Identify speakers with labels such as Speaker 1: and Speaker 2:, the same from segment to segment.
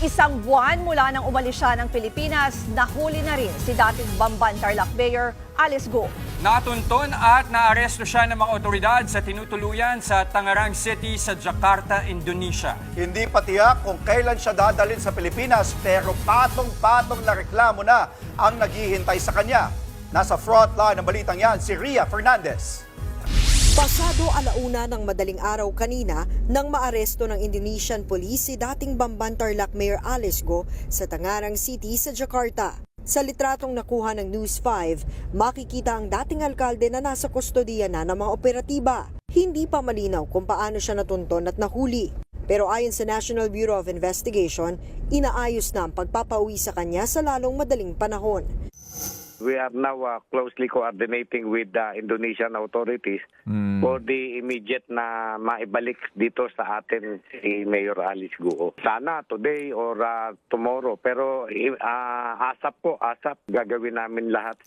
Speaker 1: Isang buwan mula nang umalis siya ng Pilipinas, nahuli na rin si dating Bamban Tarlac Mayor Alice Go.
Speaker 2: Natunton at naaresto siya ng mga otoridad sa tinutuluyan sa Tangarang City sa Jakarta, Indonesia.
Speaker 3: Hindi pa tiyak kung kailan siya dadalhin sa Pilipinas pero patong-patong na reklamo na ang naghihintay sa kanya. Nasa front line ng balitang yan si Ria Fernandez.
Speaker 4: Pasado alauna ng madaling araw kanina nang maaresto ng Indonesian Police si dating Bamban Tarlac Mayor Alice Go sa Tangarang City sa Jakarta. Sa litratong nakuha ng News 5, makikita ang dating alkalde na nasa kustodiya na ng mga operatiba. Hindi pa malinaw kung paano siya natunton at nahuli. Pero ayon sa National Bureau of Investigation, inaayos na ang pagpapauwi sa kanya sa lalong madaling panahon.
Speaker 5: We are now uh, closely coordinating with the Indonesian authorities for the immediate na maibalik dito sa atin si Mayor Alice Guo. Sana today or uh, tomorrow pero uh, asap po, asap gagawin namin lahat.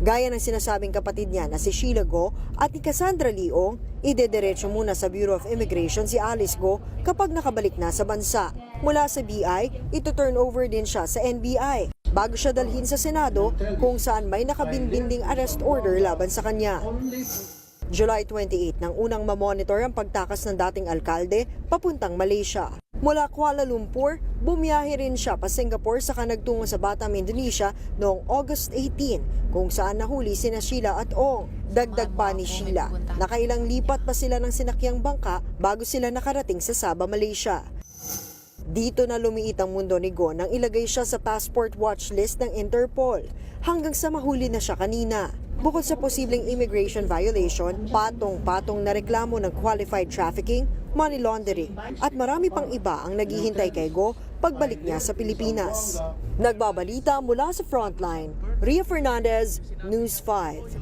Speaker 4: Gaya ng sinasabing kapatid niya na si Sheila Go at ni Cassandra Leong, idediretso muna sa Bureau of Immigration si Alice Go kapag nakabalik na sa bansa. Mula sa BI, ito turn over din siya sa NBI bago siya dalhin sa Senado kung saan may nakabinbinding arrest order laban sa kanya. July 28 nang unang mamonitor ang pagtakas ng dating alkalde papuntang Malaysia. Mula Kuala Lumpur, bumiyahe rin siya pa Singapore sa kanagtungo sa Batam, Indonesia noong August 18 kung saan nahuli sina Sheila at Ong. Dagdag pa ni Sheila, nakailang lipat pa sila ng sinakyang bangka bago sila nakarating sa Sabah, Malaysia. Dito na lumiit ang mundo ni Go nang ilagay siya sa passport watch list ng Interpol hanggang sa mahuli na siya kanina. Bukod sa posibleng immigration violation, patong-patong na reklamo ng qualified trafficking, money laundering at marami pang iba ang naghihintay kay Go pagbalik niya sa Pilipinas. Nagbabalita mula sa Frontline, Ria Fernandez, News 5.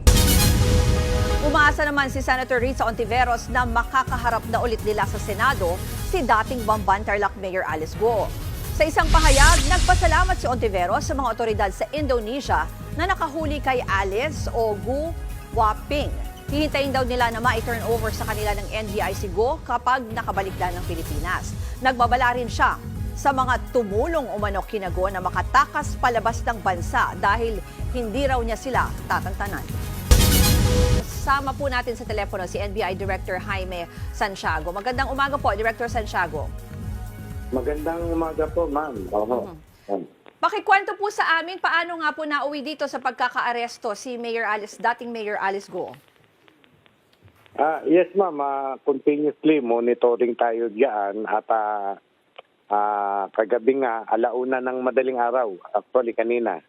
Speaker 1: Umaasa naman si Senator Rita Ontiveros na makakaharap na ulit nila sa Senado si dating Bamban Tarlac Mayor Alice Go. Sa isang pahayag, nagpasalamat si Ontiveros sa mga otoridad sa Indonesia na nakahuli kay Alice o Gu Waping. Hihintayin daw nila na ma-turn over sa kanila ng NBI si Go kapag nakabalik na ng Pilipinas. Nagbabala rin siya sa mga tumulong umano kina Go na makatakas palabas ng bansa dahil hindi raw niya sila tatantanan. Sama po natin sa telepono si NBI Director Jaime Santiago. Magandang umaga po, Director Santiago.
Speaker 5: Magandang umaga po, ma'am. Oo. Ma'am.
Speaker 1: Pakikwento po sa amin paano nga po nauwi dito sa pagkakaaresto si Mayor Alice, dating Mayor Alice Go.
Speaker 5: Ah, yes, ma'am. Ah, continuously monitoring tayo diyan at ah, ah, kagabi nga alauna ng madaling araw, actually kanina,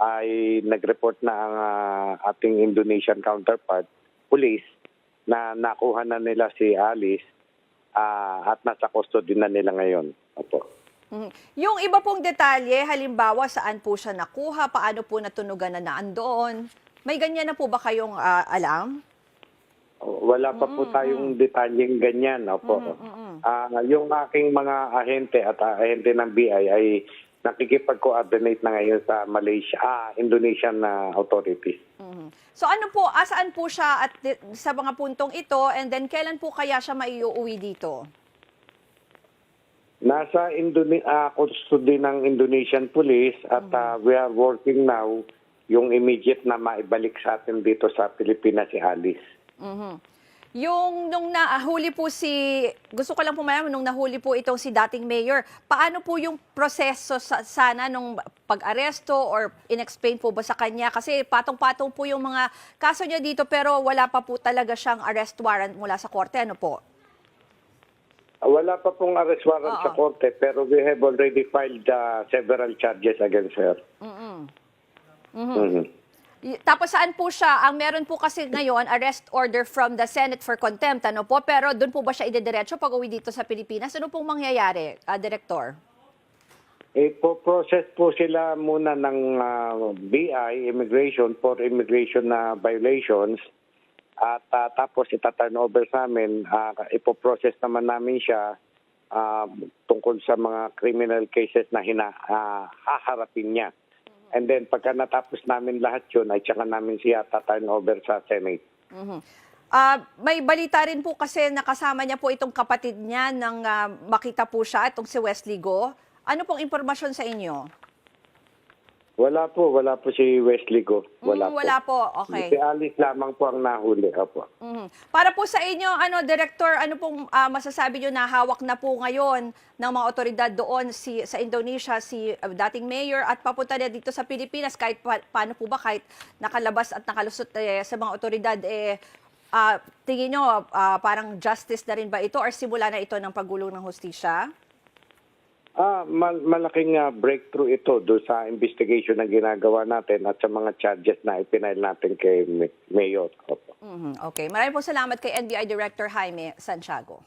Speaker 5: ay nag-report na ang ah, ating Indonesian counterpart, police, na nakuha na nila si Alice ah, at nasa custody na nila ngayon. Opo.
Speaker 1: Mhm. Yung iba pong detalye, halimbawa saan po siya nakuha, paano po natunugan na naandoon, may ganyan na po ba kayong ah, alam?
Speaker 5: Wala pa po tayong detalyeng ganyan. Opo. Ah, yung aking mga ahente at ah, ahente ng BI ay nakikipag-coordinate na ngayon sa Malaysia, ah, Indonesian na authorities.
Speaker 1: Mhm. So ano po, asaan po siya at sa mga puntong ito and then kailan po kaya siya maiuwi dito?
Speaker 5: Nasa Indone- ah, custody ng Indonesian police at ah, we are working now yung immediate na maibalik sa atin dito sa Pilipinas si Alice.
Speaker 1: Mhm. Yung nung nahuli po si, gusto ko lang po malaman, nung nahuli po itong si dating mayor, paano po yung proseso sa, sana nung pag-aresto or in-explain po ba sa kanya? Kasi patong-patong po yung mga kaso niya dito pero wala pa po talaga siyang arrest warrant mula sa korte. Ano po?
Speaker 5: Ah, Wala pa pong arrest warrant
Speaker 1: Oo.
Speaker 5: sa korte pero we have already filed ah, several charges against her. Mhm.
Speaker 1: Tapos saan po siya? Ang meron po kasi ngayon, arrest order from the Senate for contempt. Ano po? Pero doon po ba siya idediretso pag uwi dito sa Pilipinas? Ano pong mangyayari, ah, Director?
Speaker 5: Eh, po process po sila muna ng ah, BI, immigration, for immigration na violations. At ah, tapos ita-turn over sa amin, uh, ipoprocess naman namin siya ah, tungkol sa mga criminal cases na hina, ah, haharapin niya. And then pagka natapos namin lahat yun, ay tsaka namin siya ta-turn over sa Senate.
Speaker 1: Mhm. Ah, may balita rin po kasi nakasama niya po itong kapatid niya nang ah, makita po siya, itong si Wesley Go. Ano pong impormasyon sa inyo?
Speaker 5: Wala po, wala po si Wesley Go. Wala
Speaker 1: Mm, wala po. Okay.
Speaker 5: Si Alice lamang po ang nahuli. Opo.
Speaker 1: Mhm. Para po sa inyo, ano, Director, ano pong ah, masasabi nyo na hawak na po ngayon ng mga otoridad doon si, sa Indonesia, si ah, dating mayor at papunta na dito sa Pilipinas kahit pa, paano po ba kahit nakalabas at nakalusot eh, sa mga otoridad eh ah, tingin nyo ah, parang justice na rin ba ito or simula na ito ng paggulong ng hustisya?
Speaker 5: Ah, mal- malaking ah, breakthrough ito do sa investigation na ginagawa natin at sa mga charges na ipinail natin kay Ma- Mayor. Opo.
Speaker 1: Mhm. Okay. Maraming po salamat kay NBI Director Jaime Santiago.